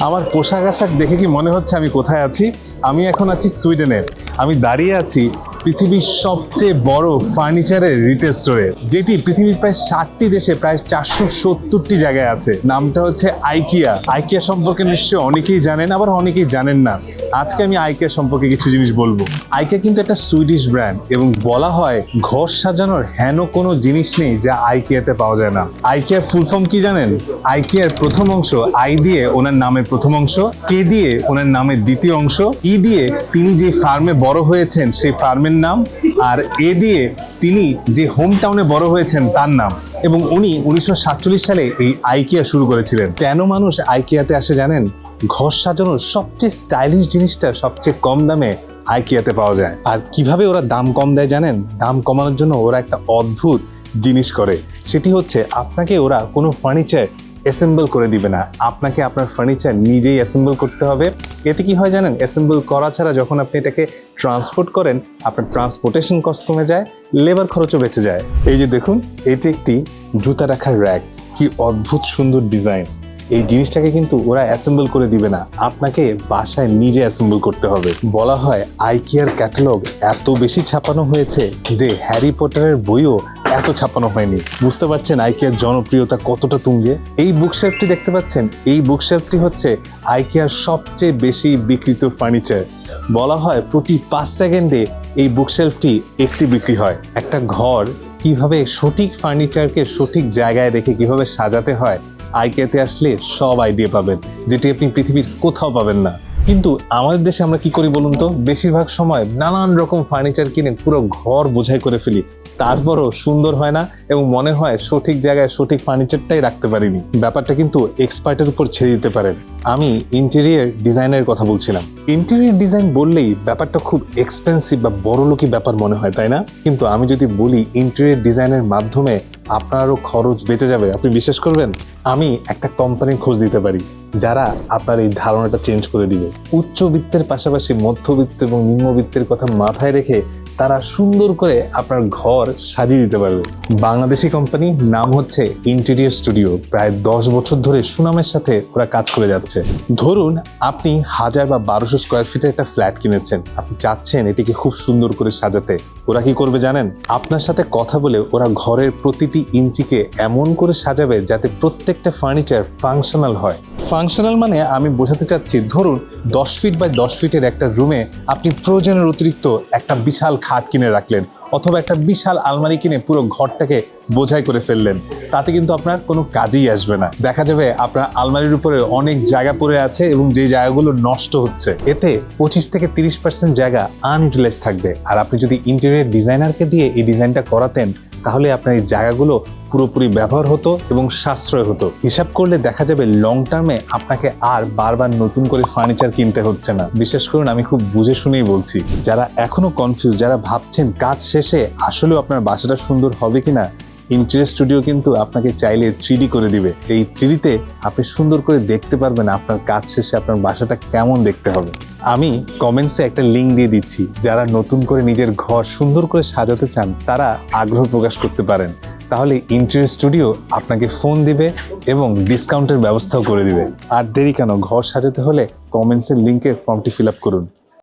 আমার পোশাক আশাক দেখে কি মনে হচ্ছে আমি কোথায় আছি? আমি এখন আছি সুইডেনের আমি দাঁড়িয়ে আছি পৃথিবীর সবচেয়ে বড় ফার্নিচারের রিটেল স্টোরে যেটি পৃথিবীর প্রায় ষাটটি দেশে প্রায় চারশো সত্তরটি জায়গায় আছে। নামটা হচ্ছে আইকিয়া আইকিয়া সম্পর্কে নিশ্চয়ই অনেকেই জানেন, আবার অনেকেই জানেন না। আজকে আমি আইকিয়া সম্পর্কে কিছু জিনিস বলব। আইকিয়া কিন্তু একটা সুইডিশ ব্র্যান্ড এবং বলা হয় ঘর সাজানোর হেন কোনো জিনিস নেই যা আইকিয়াতে পাওয়া যায় না। আইকিয়ার ফুল ফর্ম কি জানেন? আইকিয়ার প্রথম অংশ আই দিয়ে ওনার নামের প্রথম অংশ কে দিয়ে ওনার নামের দ্বিতীয় অংশ ই দিয়ে তিনি যে ফার্মে বড় হয়েছেন, সেই ফার্মের নাম আর এ দিয়ে তিনি যে হোম টাউনে বড় হয়েছেন তার নাম। এবং উনি উনিশশো সাতচল্লিশ সালে এই আইকিয়া শুরু করেছিলেন। কেন মানুষ আইকিয়াতে আসে জানেন? ঘর সাজানোর সবচেয়ে স্টাইলিশ জিনিসটা সবচেয়ে কম দামে আইকিয়াতে পাওয়া যায়। আর কীভাবে ওরা দাম কম দেয় জানেন? দাম কমানোর জন্য ওরা একটা অদ্ভুত জিনিস করে। সেটি হচ্ছে আপনাকে ওরা কোনো ফার্নিচার অ্যাসেম্বল করে দিবে না। আপনাকে আপনার ফার্নিচার নিজেই অ্যাসেম্বল করতে হবে। এতে কি হয় জানেন? অ্যাসেম্বল করা ছাড়া যখন আপনি এটাকে ট্রান্সপোর্ট করেন, আপনার ট্রান্সপোর্টেশন কস্ট কমে যায় লেবার খরচও বেঁচে যায়। এই যে দেখুন, এটি একটি জুতা রাখার র্যাক কি অদ্ভুত সুন্দর ডিজাইন এই জিনিসটাকে কিন্তু ওরা অ্যাসেম্বল করে দিবে না। আপনাকে বাসায় নিজে অ্যাসেম্বল করতে হবে। বলা হয় আইকিয়ার ক্যাটালগ এত বেশি ছাপানো হয়েছে যে হ্যারি পটারের বইও এত ছাপানো হয়নি। বুঝতে পারছেন আইকিয়ার জনপ্রিয়তা কতটা তুঙ্গে? এই বুকশেলফটি দেখতে পাচ্ছেন? এই বুকশেলফটি হচ্ছে আইকিয়ার সবচেয়ে বেশি বিক্রিত ফার্নিচার বলা হয় প্রতি পাঁচ সেকেন্ডে এই বুকশেলফটি একটি বিক্রি হয়। একটা ঘর কীভাবে সঠিক ফার্নিচারকে সঠিক জায়গায় রেখে কীভাবে সাজাতে হয় আইকেতে আসলে সব আইডিয়া পাবেন, যেটি আপনি পৃথিবীর কোথাও পাবেন না। কিন্তু আমাদের দেশে আমরা কি করি বলুন তো? বেশিরভাগ সময় নানান রকম ফার্নিচার কিনে পুরো ঘর বোঝাই করে ফেলি। তারপরও সুন্দর হয় না এবং মনে হয় সঠিক জায়গায় সঠিক ফার্নিচারটাই রাখতে পারিনি। ব্যাপারটা কিন্তু এক্সপার্টের উপর ছেড়ে দিতে পারেন। আমি ইন্টেরিয়ার ডিজাইনের কথা বলছিলাম। ইন্টেরিয়ার ডিজাইন বললেই ব্যাপারটা খুব এক্সপেন্সিভ বা বড়লোকি ব্যাপার মনে হয়, তাই না? কিন্তু আমি যদি বলি ইন্টেরিয়ার ডিজাইনের মাধ্যমে আপনারও খরচ বেঁচে যাবে। আপনি বিশ্বাস করবেন? আমি একটা কোম্পানির খোঁজ দিতে পারি, যারা আপনার এই ধারণাটা চেঞ্জ করে দিবে। উচ্চবিত্তের পাশাপাশি মধ্যবিত্ত এবং নিম্নবিত্তের কথা মাথায় রেখে তারা সুন্দর করে আপনার ঘর সাজিয়ে দিতে পারবে। বাংলাদেশি কোম্পানি নাম হচ্ছে ইন্টেরিয়র স্টুডিও প্রায় দশ বছর ধরে সুনামের সাথে ওরা কাজ করে যাচ্ছে। ধরুন, আপনি হাজার বা বারোশো স্কোয়ার ফিটের একটা ফ্ল্যাট কিনেছেন। আপনি চাচ্ছেন এটিকে খুব সুন্দর করে সাজাতে। ওরা কি করবে জানেন? আপনার সাথে কথা বলে ওরা ঘরের প্রতিটি ইঞ্চিকে এমন করে সাজাবে যাতে প্রত্যেকটা ফার্নিচার ফাংশনাল হয়। ফাংশনাল মানে আমি বোঝাতে চাচ্ছি, ধরুন, দশ ফিট বাই দশ ফিটের একটা রুমে আপনি প্রয়োজনের অতিরিক্ত একটা বিশাল খাট কিনে রাখলেন অথবা একটা বিশাল আলমারি কিনে পুরো ঘরটাকে বোঝাই করে ফেললেন। তাতে কিন্তু আপনার কোনো কাজেই আসবে না। দেখা যাবে আপনার আলমারির উপরে অনেক জায়গা পড়ে আছে এবং যে জায়গাগুলো নষ্ট হচ্ছে। এতে পঁচিশ থেকে তিরিশ পার্সেন্ট জায়গা আনইউটিলাইজ থাকবে। আর আপনি যদি ইন্টেরিয়ার ডিজাইনারকে দিয়ে এই ডিজাইনটা করাতেন তাহলে আপনার এই জায়গাগুলো পুরোপুরি ব্যবহার হতো এবং সাশ্রয় হতো। হিসাব করলে দেখা যাবে লং টার্মে আপনাকে আর বারবার নতুন করে ফার্নিচার কিনতে হচ্ছে না। বিশেষ করুন, আমি খুব বুঝে শুনেই বলছি, যারা এখনও কনফিউজ যারা ভাবছেন কাজ শেষে আসলেও আপনার বাসাটা সুন্দর হবে কিনা ইন্টেরিয়র স্টুডিও কিন্তু আপনাকে চাইলে থ্রিডি করে দিবে। এই থ্রিডিতে আপনি সুন্দর করে দেখতে পারবেন আপনার কাজ শেষে আপনার বাসাটা কেমন দেখতে হবে। আমি কমেন্টসে একটা লিঙ্ক দিয়ে দিচ্ছি। যারা নতুন করে নিজের ঘর সুন্দর করে সাজাতে চান, তারা আগ্রহ প্রকাশ করতে পারেন। তাহলে ইন্টেরিয়র স্টুডিও আপনাকে ফোন দিবে এবং ডিসকাউন্টের ব্যবস্থাও করে দিবে। আর দেরি কেন? ঘর সাজাতে হলে কমেন্টসের লিঙ্কে ফর্মটি ফিল আপ করুন।